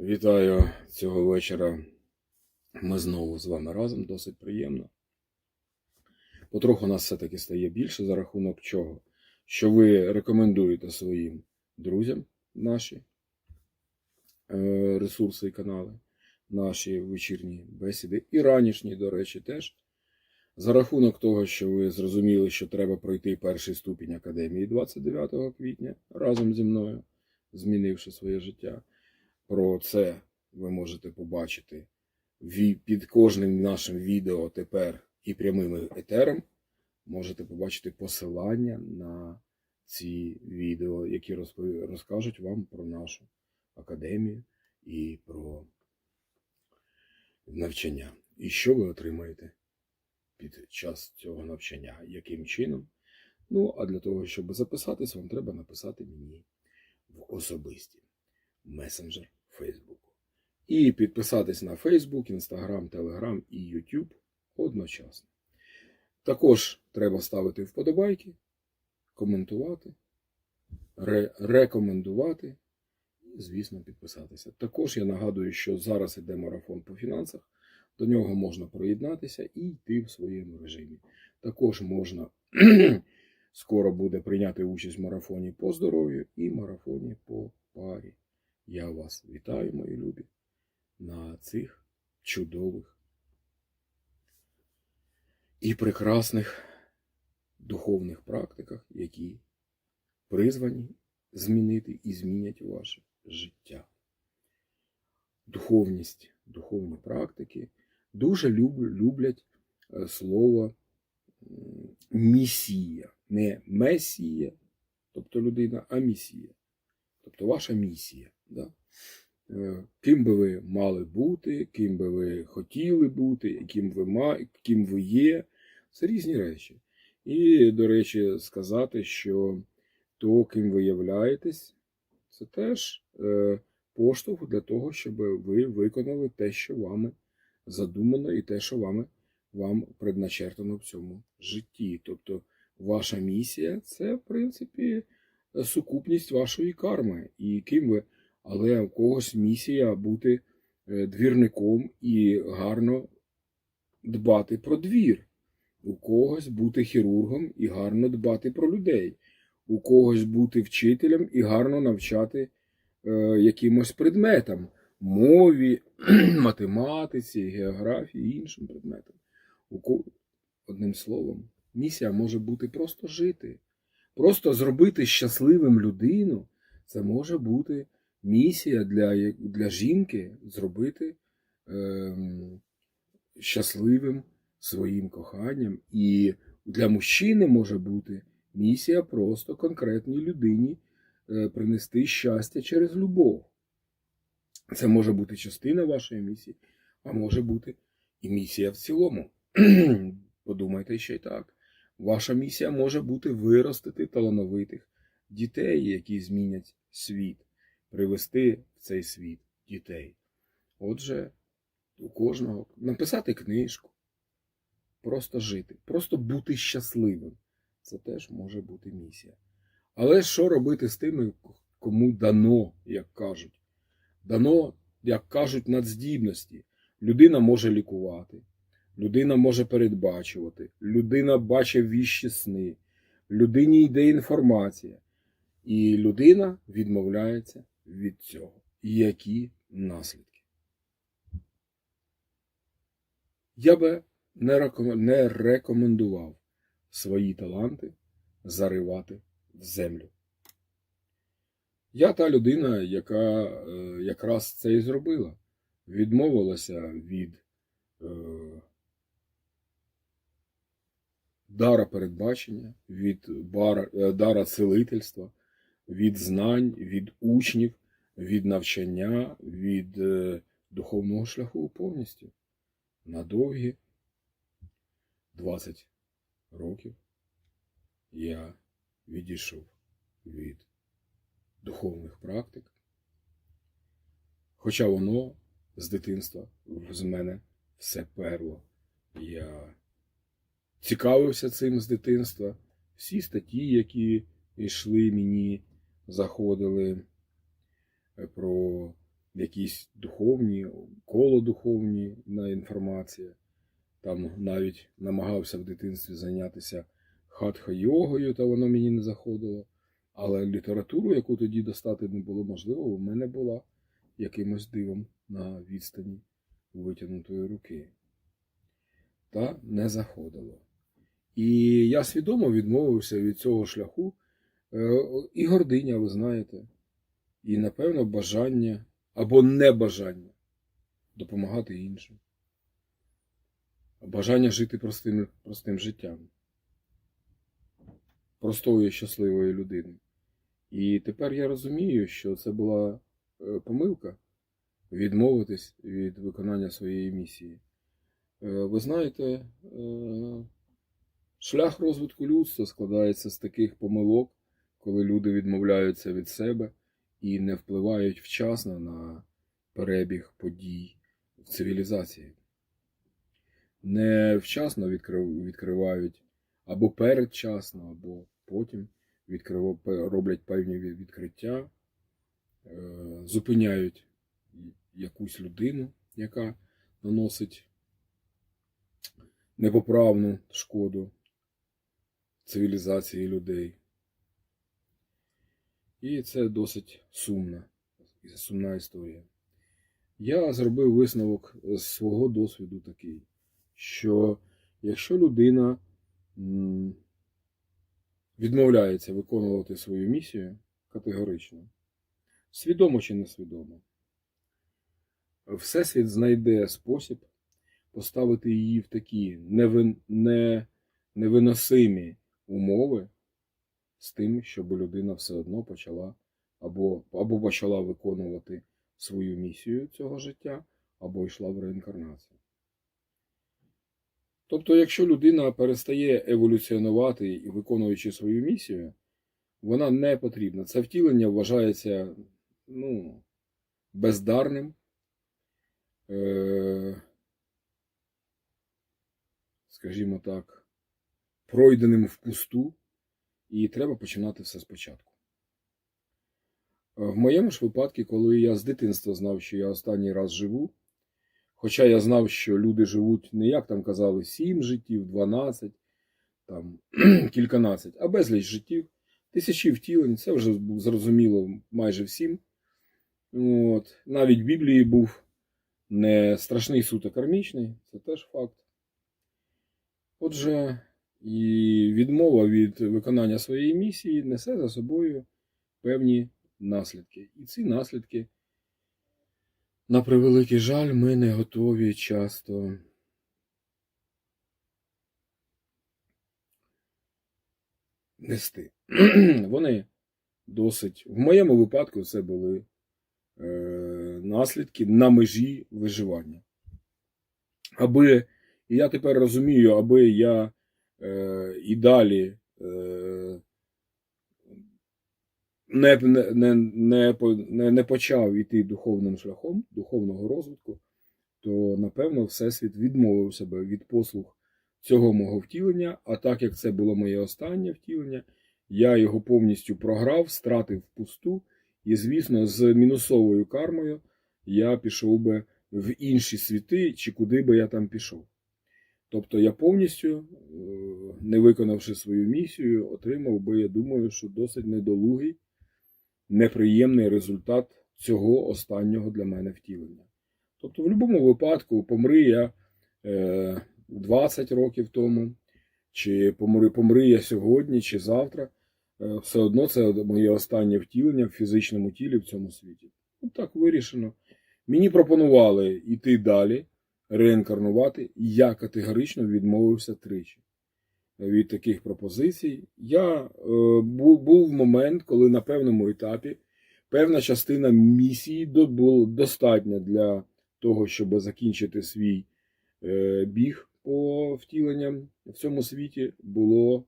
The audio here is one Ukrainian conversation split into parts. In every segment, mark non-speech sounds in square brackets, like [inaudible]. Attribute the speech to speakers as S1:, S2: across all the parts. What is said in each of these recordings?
S1: Вітаю цього вечора. Ми знову з вами разом, досить приємно. Потроху нас все-таки стає більше за рахунок чого? Що ви рекомендуєте своїм друзям наші е, ресурси і канали, наші вечірні бесіди, і ранішні, до речі, теж. За рахунок того, що ви зрозуміли, що треба пройти перший ступінь академії 29 квітня разом зі мною, змінивши своє життя. Про це ви можете побачити під кожним нашим відео тепер і прямим етером. Можете побачити посилання на ці відео, які розкажуть вам про нашу академію і про навчання. І що ви отримаєте під час цього навчання, яким чином. Ну, а для того, щоб записатись, вам треба написати мені в особисті месенджер Фейсбуку. І підписатись на Фейсбук, Інстаграм, Телеграм і YouTube одночасно. Також треба ставити вподобайки, коментувати, ре- рекомендувати і, звісно, підписатися. Також я нагадую, що зараз іде марафон по фінансах. До нього можна приєднатися і йти в своєму режимі. Також можна [clears throat] скоро буде прийняти участь в марафоні по здоров'ю і марафоні по парі. Я вас вітаю, мої любі, на цих чудових і прекрасних духовних практиках, які призвані змінити і змінять ваше життя. Духовність, духовні практики дуже люблять е, слово місія, не месія, тобто людина, а місія. Тобто ваша місія. Да? Е, Ким би ви мали бути, ким би ви хотіли бути, яким ви, ким ви є. Це різні речі. І, до речі, сказати, що то, ким ви являєтесь, це теж е, поштовх для того, щоб ви виконали те, що вами задумано, і те, що вами, вам предначертано в цьому житті. Тобто, ваша місія це, в принципі, сукупність вашої карми. І ким ви, але у когось місія бути е, двірником і гарно дбати про двір. У когось бути хірургом і гарно дбати про людей. У когось бути вчителем і гарно навчати е, якимось предметам, мові, [clears throat] математиці, географії і іншим предметам. У ко... Одним словом, місія може бути просто жити. Просто зробити щасливим людину це може бути місія для, для жінки зробити ем, щасливим своїм коханням. І для мужчини може бути місія просто конкретній людині е, принести щастя через любов. Це може бути частина вашої місії, а може бути і місія в цілому. [clears throat] Подумайте ще й так. Ваша місія може бути виростити талановитих дітей, які змінять світ, привести в цей світ дітей. Отже, у кожного написати книжку, просто жити, просто бути щасливим. Це теж може бути місія. Але що робити з тими, кому дано, як кажуть? Дано, як кажуть, надздібності. Людина може лікувати, людина може передбачувати, людина бачить віщі сни, людині йде інформація, і людина відмовляється від цього. І які наслідки? Я би не рекомен- не рекомендував свої таланти заривати в землю. Я та людина, яка е, якраз це і зробила. Відмовилася від е, дара передбачення, від бара, е, дара целительства, від знань, від учнів, від навчання, від е, духовного шляху повністю на довгі 20 років я відійшов від духовних практик, хоча воно з дитинства з мене все перло. Я цікавився цим з дитинства. Всі статті, які йшли мені, заходили про якісь духовні, коло духовні на інформація. Там навіть намагався в дитинстві зайнятися хатха-йогою, та воно мені не заходило. Але літературу, яку тоді достати не було можливо, у мене була якимось дивом на відстані витягнутої руки. Та не заходило. І я свідомо відмовився від цього шляху. Е, І гординя, ви знаєте, і, напевно, бажання або небажання допомагати іншим. Бажання жити простим, простим життям. Простої щасливої людини. І тепер я розумію, що це була е, помилка відмовитись від виконання своєї місії. Е, Ви знаєте, е, шлях розвитку людства складається з таких помилок, коли люди відмовляються від себе і не впливають вчасно на перебіг подій в цивілізації. Не вчасно відкривають або передчасно, або потім роблять певні відкриття, е, зупиняють якусь людину, яка наносить непоправну шкоду цивілізації людей. І це досить сумна, сумна історія. Я зробив висновок з свого досвіду такий, що якщо людина відмовляється виконувати свою місію категорично, свідомо чи несвідомо, Всесвіт знайде спосіб поставити її в такі невин, не, невиносимі умови з тим, щоб людина все одно почала або, або почала виконувати свою місію цього життя, або йшла в реінкарнацію. Тобто, якщо людина перестає еволюціонувати і виконуючи свою місію, вона не потрібна. Це втілення вважається ну, бездарним. Е, скажімо так, пройденим впусту, і треба починати все спочатку. Е, В моєму ж випадку, коли я з дитинства знав, що я останній раз живу, хоча я знав, що люди живуть не як там казали, 7 життів, 12, там, [clears throat] кільканадцять, а безліч життів, тисячі втілень, це вже зрозуміло майже всім. От. Навіть в Біблії був не страшний суд, а кармічний, це теж факт. Отже, і відмова від виконання своєї місії несе за собою певні наслідки. І ці наслідки, на превеликий жаль, ми не готові часто нести. [clears throat] Вони досить, в моєму випадку, це були е, наслідки на межі виживання. Аби, і я тепер розумію, аби я і далі е, не, не, не, не, не, почав іти духовним шляхом, духовного розвитку, то напевно Всесвіт відмовив себе від послуг цього мого втілення, а так як це було моє останнє втілення, я його повністю програв, стратив впусту, і, звісно, з мінусовою кармою я пішов би в інші світи, чи куди би я там пішов. Тобто я повністю, е, не виконавши свою місію, отримав би, я думаю, що досить недолугий, неприємний результат цього останнього для мене втілення. Тобто, в будь-якому випадку, помри я е, 20 років тому, чи помри, помри я сьогодні, чи завтра, е, все одно це моє останнє втілення в фізичному тілі в цьому світі. От так вирішено. Мені пропонували йти далі, реінкарнувати, я категорично відмовився тричі від таких пропозицій. Я е, був, був момент, коли на певному етапі певна частина місії була достатня для того, щоб закінчити свій е, біг по втіленням в цьому світі, було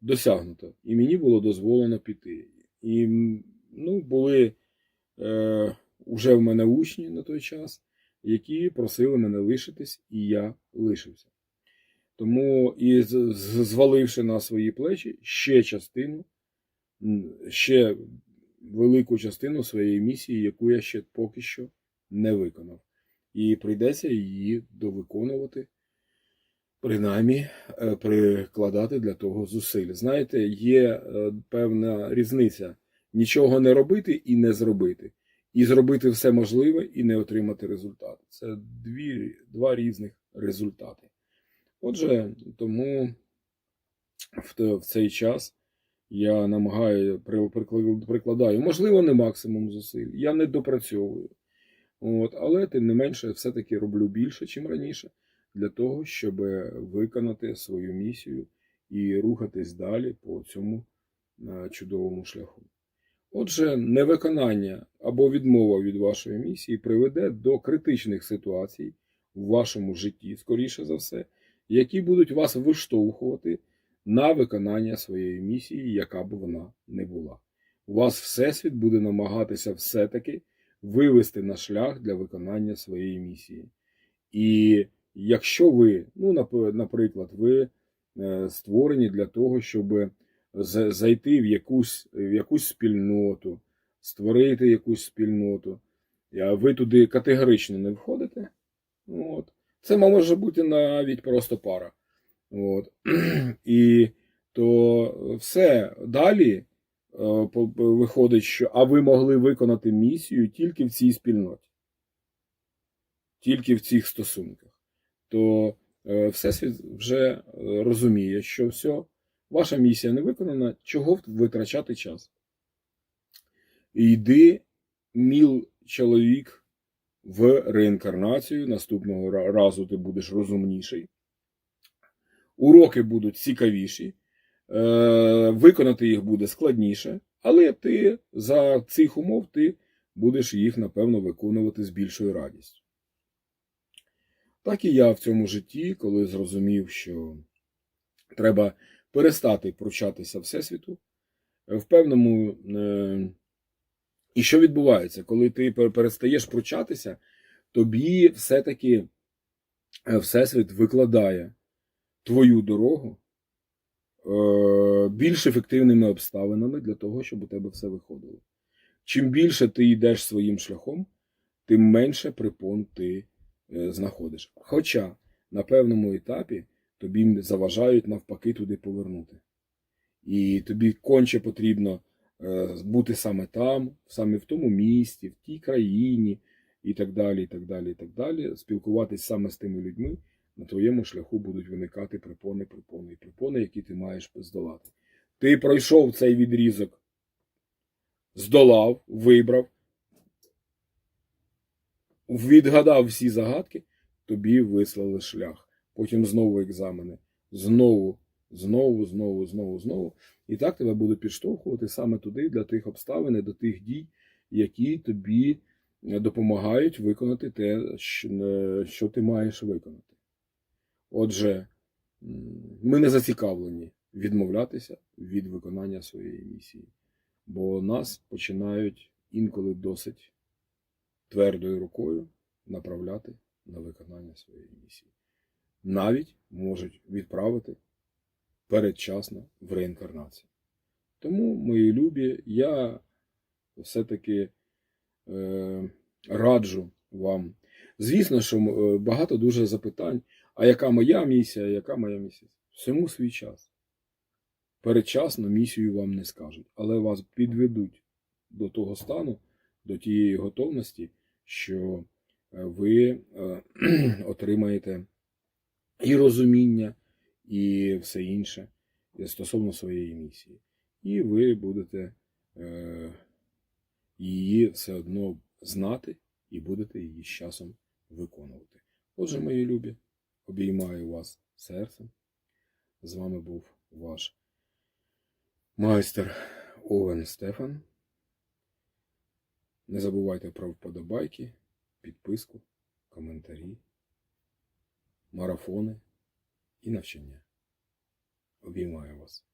S1: досягнуто. І мені було дозволено піти. І ну, були е, вже в мене учні на той час, які просили мене лишитись, і я лишився. Тому і зваливши на свої плечі ще частину, ще велику частину своєї місії, яку я ще поки що не виконав. І прийдеться її довиконувати, принаймні е, прикладати для того зусиль. Знаєте, є е, певна різниця нічого не робити і не зробити. І зробити все можливе і не отримати результат. Це дві, два різних результати. Отже, тому в, цей час я намагаю, прикладаю, можливо, не максимум зусиль, я не допрацьовую. От, але тим не менше, все-таки роблю більше, чим раніше, для того, щоб виконати свою місію і рухатись далі по цьому е, чудовому шляху. Отже, невиконання або відмова від вашої місії приведе до критичних ситуацій в вашому житті, скоріше за все, які будуть вас виштовхувати на виконання своєї місії, яка б вона не була. У вас Всесвіт буде намагатися все-таки вивести на шлях для виконання своєї місії. І якщо ви, ну, наприклад, ви е, створені для того, щоб зайти в якусь, в якусь спільноту, створити якусь спільноту, а ви туди категорично не входите, от, це може бути навіть просто пара. От. [clears throat] І то все далі е, виходить, що а ви могли виконати місію тільки в цій спільноті, тільки в цих стосунках. То е, Всесвіт вже е, розуміє, що все, ваша місія не виконана, чого витрачати час. Йди, міл чоловік, в реінкарнацію. Наступного разу ти будеш розумніший. Уроки будуть цікавіші, е, виконати їх буде складніше, але ти за цих умов ти будеш їх, напевно, виконувати з більшою радістю. Так і я в цьому житті, коли зрозумів, що треба перестати пручатися Всесвіту, е, в певному. І що відбувається, коли ти перестаєш пручатися, тобі все-таки е, Всесвіт викладає твою дорогу е, більш ефективними обставинами для того, щоб у тебе все виходило. Чим більше ти йдеш своїм шляхом, тим менше препон ти е, знаходиш. Хоча на певному етапі тобі заважають навпаки туди повернути. І тобі конче потрібно бути саме там, саме в тому місті, в тій країні, і так далі, і так далі, і так далі. Спілкуватись саме з тими людьми, на твоєму шляху будуть виникати препони, препони і препони, які ти маєш здолати. Ти пройшов цей відрізок, здолав, вибрав, відгадав всі загадки, тобі вислали шлях. Потім знову екзамени. Знову, знову, знову, знову, знову. І так тебе будуть підштовхувати саме туди, для тих обставин, до тих дій, які тобі е, допомагають виконати те, що е, ти маєш виконати. Отже, ми не зацікавлені відмовлятися від виконання своєї місії, бо нас починають інколи досить твердою рукою направляти на виконання своєї місії. Навіть можуть відправити передчасно в реінкарнацію. Тому, мої любі, я все-таки е, раджу вам. Звісно, що е, багато дуже запитань, а яка моя місія, яка моя місія? Всьому свій час. Передчасно місію вам не скажуть, але вас підведуть до того стану, до тієї готовності, що е, ви е, [clears throat] отримаєте і розуміння, і все інше стосовно своєї місії. І ви будете е, її все одно знати і будете її з часом виконувати. Отже, мої любі, обіймаю вас серцем. З вами був ваш майстер Овен Стефан. Не забувайте про вподобайки, підписку, коментарі, марафони і навчання. Обіймаю вас.